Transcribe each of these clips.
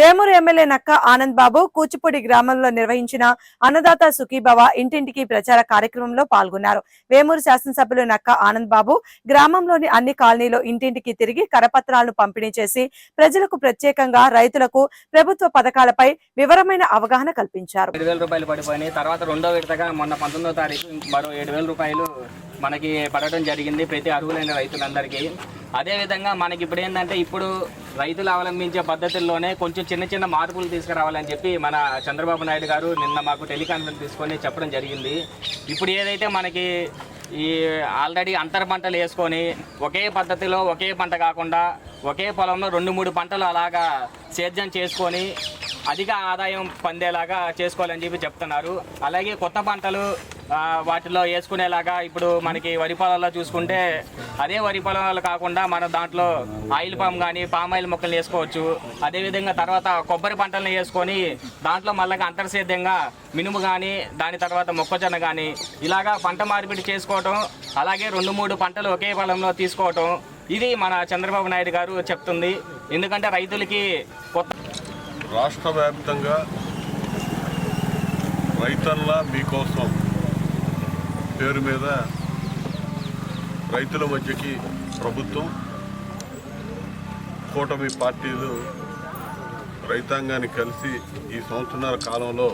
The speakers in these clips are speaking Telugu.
వేమూరు ఎమ్మెల్యే నక్క ఆనంద్ బాబు కూచిపూడి గ్రామంలో నిర్వహించిన అన్నదాత సుఖీభవ ఇంటింటికి ప్రచార కార్యక్రమంలో పాల్గొన్నారు. వేమూరు శాసనసభ్యులు నక్క ఆనంద్ బాబు గ్రామంలోని అన్ని కాలనీలో ఇంటింటికి తిరిగి కరపత్రాలను పంపిణీ చేసి ప్రజలకు ప్రత్యేకంగా రైతులకు ప్రభుత్వ పథకాలపై వివరమైన అవగాహన కల్పించారు. ఏడు వేల రూపాయలు పడిపోయినాయి. తర్వాత రెండో విడతగా మొన్న పంతొమ్మిదో తారీఖు మరో ఏడు వేల రూపాయలు మనకి పడటం జరిగింది. ప్రతి అర్హులైన రైతులందరికీ. అదేవిధంగా మనకి ఇప్పుడు ఏంటంటే ఇప్పుడు రైతులు అవలంబించే పద్ధతుల్లోనే కొంచెం చిన్న చిన్న మార్పులు తీసుకురావాలని చెప్పి మన చంద్రబాబు నాయుడు గారు నిన్న మాకు టెలికాన్ఫరెన్స్ తీసుకొని చెప్పడం జరిగింది. ఇప్పుడు ఏదైతే మనకి ఈ ఆల్రెడీ అంతర పంటలు వేసుకొని ఒకే పద్ధతిలో ఒకే పంట కాకుండా ఒకే పొలంలో రెండు మూడు పంటలు అలాగా సేద్యం చేసుకొని అధిక ఆదాయం పొందేలాగా చేసుకోవాలని చెప్పి చెప్తున్నారు. అలాగే కొత్త పంటలు వాటిలో వేసుకునేలాగా ఇప్పుడు మనకి వరి పొలాల్లో చూసుకుంటే అదే వరి పొలాలు కాకుండా మనం దాంట్లో ఆయిల్ పామ్ కానీ పామ్ ఆయిల్ మొక్కలు వేసుకోవచ్చు. అదేవిధంగా తర్వాత కొబ్బరి పంటలను వేసుకొని దాంట్లో మళ్ళీ అంతర్సేద్యంగా మినుము కానీ దాని తర్వాత మొక్కజొన్న కానీ ఇలాగా పంట మార్పిడి చేసుకోవటం అలాగే రెండు మూడు పంటలు ఒకే పొలంలో తీసుకోవటం ఇది మన చంద్రబాబు నాయుడు గారు చెప్తుంది. ఎందుకంటే రైతులకి కొత్త రాష్ట్ర వ్యాప్తంగా రైతన్ల మీకోసం పేరు మీద రైతుల మధ్యకి ప్రభుత్వం కూటమి పార్టీలు రైతాంగాన్ని కలిసి ఈ సంవత్సరాల కాలంలో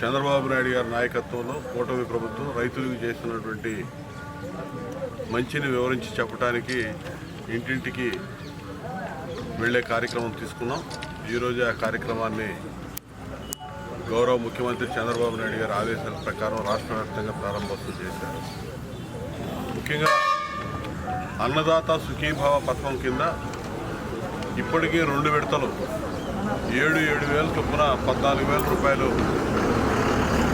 చంద్రబాబు నాయుడు గారి నాయకత్వంలో కూటమి ప్రభుత్వం రైతులకు చేసినటువంటి మంచిని వివరించి చెప్పడానికి ఇంటింటికి వెళ్ళే కార్యక్రమం తీసుకున్నాం. ఈరోజు ఆ కార్యక్రమాన్ని గౌరవ ముఖ్యమంత్రి చంద్రబాబు నాయుడు గారి ఆదేశాల ప్రకారం రాష్ట్ర వ్యాప్తంగా ప్రారంభోత్సవం చేశారు. ముఖ్యంగా అన్నదాత సుఖీభావ పథకం కింద ఇప్పటికీ రెండు విడతలు ఏడు ఏడు వేల చొప్పున పద్నాలుగు వేల రూపాయలు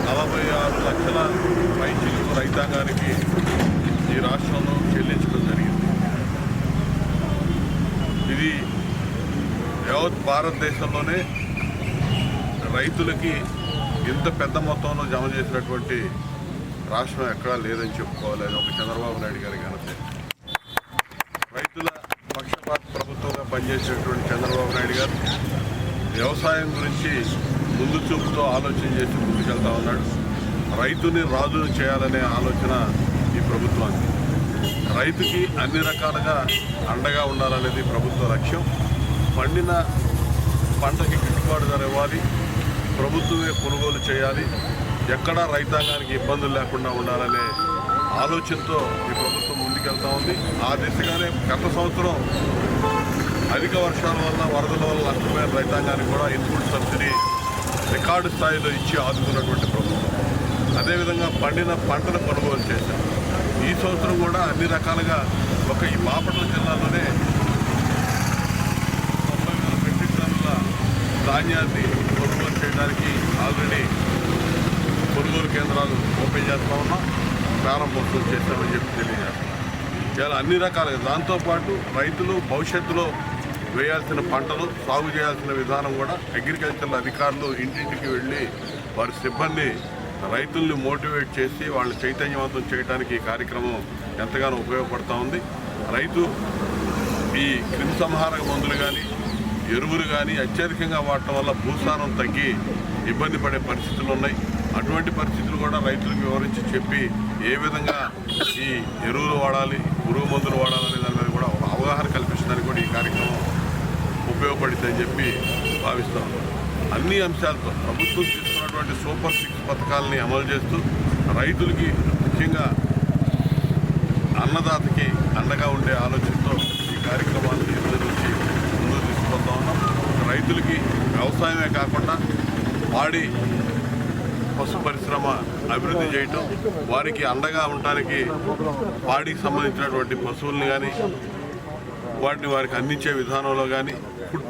నలభై ఆరు లక్షల పైచిలకు రైతాంగానికి ఈ రాష్ట్రంలో చెల్లించడం జరిగింది. ఇది యావత్ భారతదేశంలోనే రైతులకి ఇంత పెద్ద మొత్తంలో జమ చేసినటువంటి రాష్ట్రం ఎక్కడా లేదని చెప్పుకోవాలి. ఒక చంద్రబాబు నాయుడు గారి ఘనత. రైతుల పక్షపాత ప్రభుత్వంగా పనిచేసినటువంటి చంద్రబాబు నాయుడు గారు వ్యవసాయం గురించి ముందు చూపుతో ఆలోచన చేసి ముందుకెళ్తా ఉన్నాడు. రైతుని రాజును చేయాలనే ఆలోచన ఈ ప్రభుత్వానికి రైతుకి అన్ని రకాలుగా అండగా ఉండాలనేది ప్రభుత్వ లక్ష్యం. పండిన పంటకి గిట్టుబాటు ధర ఇవ్వాలి. ప్రభుత్వమే కొనుగోలు చేయాలి. ఎక్కడా రైతాంగానికి ఇబ్బందులు లేకుండా ఉండాలనే ఆలోచనతో ఈ ప్రభుత్వం ముందుకెళ్తా ఉంది. ఆ దిశగానే గత సంవత్సరం అధిక వర్షాల వల్ల వరదల వల్ల నష్టపోయిన రైతాంగానికి కూడా ఇన్పుట్ సబ్సిడీ రికార్డు స్థాయిలో ఇచ్చి ఆదుకున్నటువంటి ప్రభుత్వం. అదేవిధంగా పండిన పంటను కొనుగోలు చేశాం ఈ సంవత్సరం కూడా అన్ని రకాలుగా ఒక ఈ బాపట్ల జిల్లాలోనే తొంభై వేల మెట్రిక్ టన్నుల ధాన్యాన్ని చేయడానికి ఆల్రెడీ కొనుగోలు కేంద్రాలు ఓపెన్ చేస్తా ఉన్నాం. ప్రారంభోత్సవం చేస్తామని చెప్పి తెలియజేస్తున్నాం ఇలా అన్ని రకాలుగా దాంతోపాటు రైతులు భవిష్యత్తులో వేయాల్సిన పంటలు సాగు చేయాల్సిన విధానం కూడా అగ్రికల్చర్ అధికారులు ఇంటింటికి వెళ్ళి వారి సిబ్బంది రైతుల్ని మోటివేట్ చేసి వాళ్ళని చైతన్యవంతం చేయడానికి ఈ కార్యక్రమం ఎంతగానో ఉపయోగపడుతూ ఉంది. రైతు ఈ క్రిమిసంహారక మందులు కానీ ఎరువులు కానీ అత్యధికంగా వాడటం వల్ల భూసారం తగ్గి ఇబ్బంది పడే పరిస్థితులు ఉన్నాయి. అటువంటి పరిస్థితులు కూడా రైతులకు వివరించి చెప్పి ఏ విధంగా ఈ ఎరువులు వాడాలి పురుగు మందులు వాడాలనే దాని మీద కూడా అవగాహన కల్పించడానికి కూడా ఈ కార్యక్రమం ఉపయోగపడుతుందని చెప్పి భావిస్తాం అన్ని అంశాలతో ప్రభుత్వం తీసుకున్నటువంటి సూపర్ సిక్స్ పథకాలని అమలు చేస్తూ రైతులకి ముఖ్యంగా అన్నదాతకి అండగా ఉండే ఆలోచనతో ఈ కార్యక్రమాన్ని రైతులకి వ్యవసాయమే కాకుండా పాడి పశు పరిశ్రమ అభివృద్ధి చేయటం వారికి అండగా ఉండటానికి పాడికి సంబంధించినటువంటి పశువుల్ని కానీ వాటిని వారికి అందించే విధానంలో కానీ